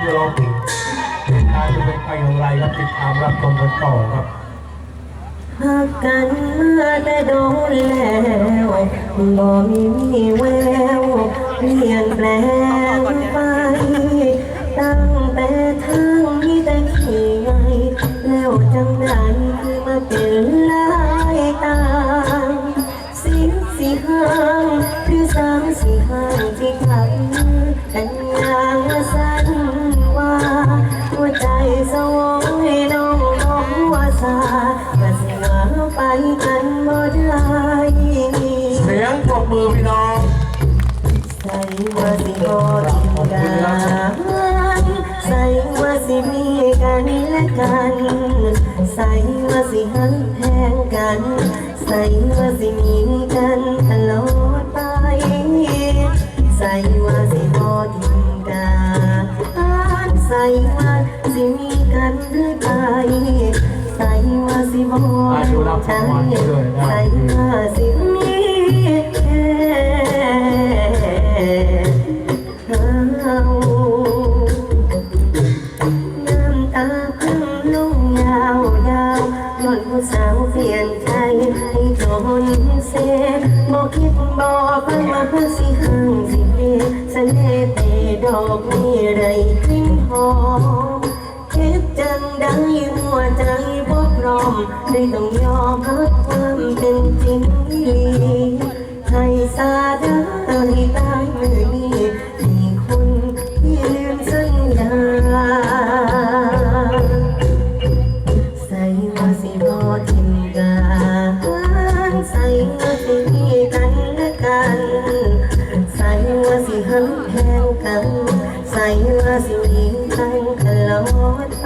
ที่ร้องผิดการจะเป็นไปอย่างไรครับติดตามรับชมกันต่อครับหักกันเมาแต่โดนแล้วบ่มีมีแววเปลี่ยนแปลงไปตั้งแต่ทางมีแต่ขี้ไงแล้วจังใดคือมาเป็น ว่าสิบ่ทิ้งกันใส่ว่าสิมีกันและกัน ใส่ว่าสิหักแพงกัน ใส่ว่าสิมีกันตลอดไป ใส่ว่าสิบ่ทิ้งกันใส่ว่าสิมีกันเรื่อยไป ใส่ว่าสิบ่ใจใส่ว่าสิ หล่นผู้สาวเปลี่ยนใจให้จนเสบอกคิดบอกฟังมาเพื่อสิห่างสิเปเสน่ห์เตดอกมีไรกลิ่นหอมเฮ็ดจังได้หัวใจบ่พร้อมได้ต้องยอมรับความเป็นจริง แพงกันใส่ว่าสิมีกันตลอดไป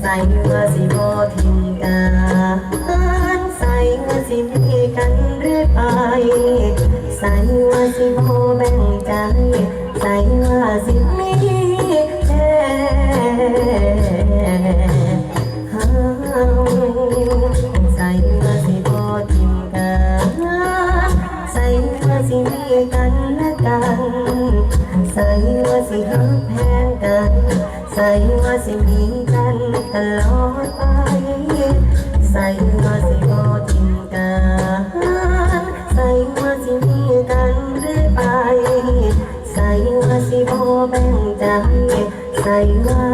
ใส่ว่าสิบ่ทิ้งกันใส่ว่าสิมีกันเรื่อยไปใส่ว่าสิบ่แบ่งใจใส่ว่าสิมีแค่เฮาใส่ว่าสิบ่ทิ้งกันใส่ว่าสิมีกันและกัน ว่าสิหักแพงกัน ใส่ว่าสิมีกันตลอดไป ใส่ว่าสิบ่ทิ้งกัน ใส่ว่าสิมีกันเรื่อยไป ใส่ว่าสิบอแบ่งใจ ใส่ว่า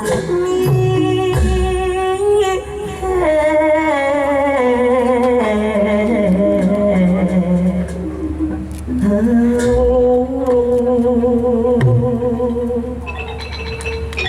สิมี ค่เฮา